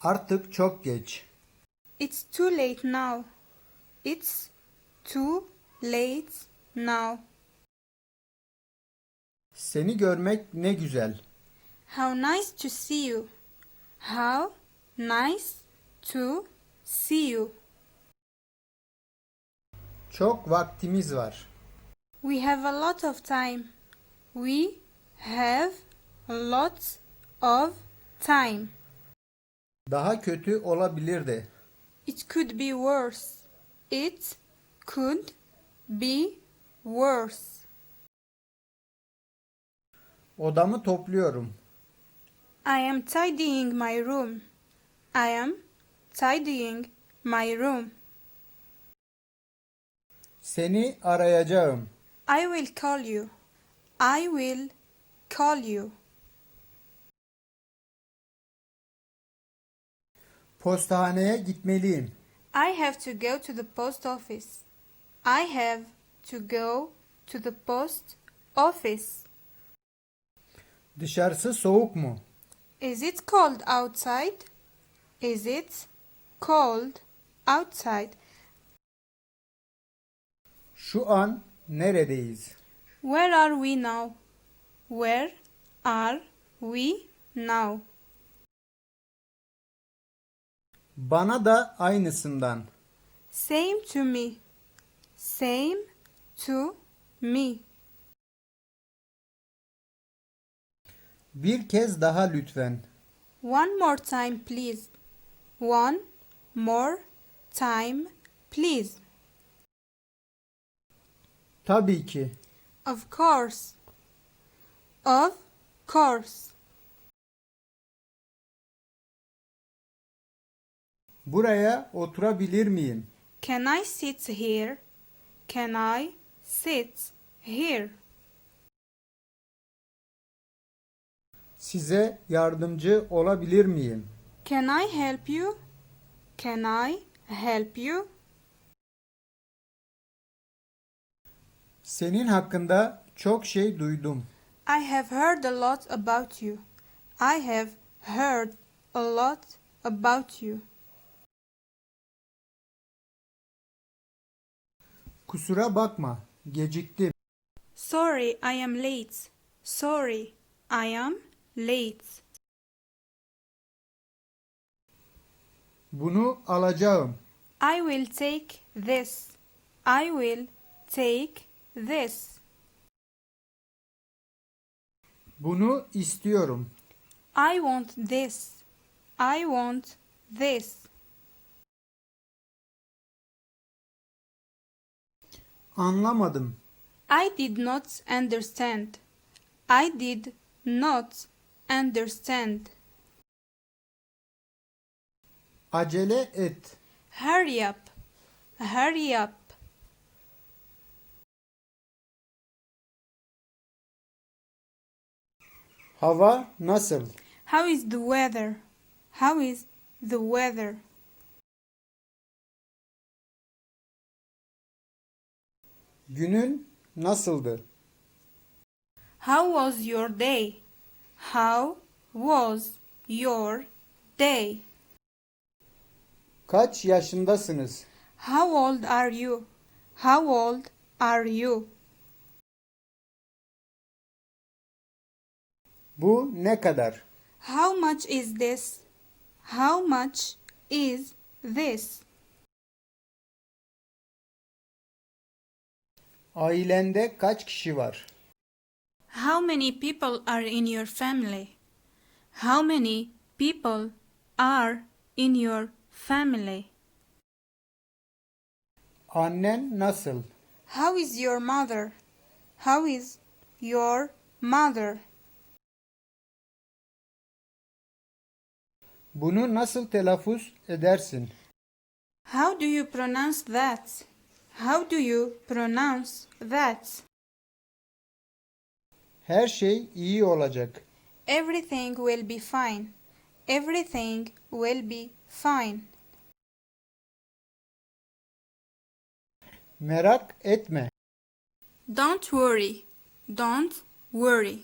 Artık çok geç. It's too late now. It's too late now. Seni görmek ne güzel. How nice to see you. How nice to see you. Çok vaktimiz var. We have a lot of time. We have a lot of time. Daha kötü olabilirdi. It could be worse. It could be worse. Odamı topluyorum. I am tidying my room. I am tidying my room. Seni arayacağım. I will call you. I will call you. Postahaneye gitmeliyim. I have to go to the post office. I have to go to the post office. Dışarısı soğuk mu? Is it cold outside? Is it cold outside? Şu an neredeyiz? Where are we now? Where are we now? Bana da aynısından. Same to me. Same to me. Bir kez daha lütfen. One more time, please. One more time, please. Tabii ki. Of course. Of course. Buraya oturabilir miyim? Can I sit here? Can I sit here? Size yardımcı olabilir miyim? Can I help you? Can I help you? Senin hakkında çok şey duydum. I have heard a lot about you. I have heard a lot about you. Kusura bakma, geciktim. Sorry, I am late. Sorry, I am late. Bunu alacağım. I will take this. I will take this. Bunu istiyorum. I want this. I want this. Anlamadım. I did not understand. I did not understand. Acele et. Hurry up. Hurry up. Hava nasıl? How is the weather? How is the weather? Günün nasıldı? How was your day? How was your day? Kaç yaşındasınız? How old are you? How old are you? Bu ne kadar? How much is this? How much is this? Ailende kaç kişi var? How many people are in your family? How many people are in your family? Annen nasıl? How is your mother? How is your mother? Bunu nasıl telaffuz edersin? How do you pronounce that? How do you pronounce that? Her şey iyi olacak. Everything will be fine. Everything will be fine. Merak etme. Don't worry. Don't worry.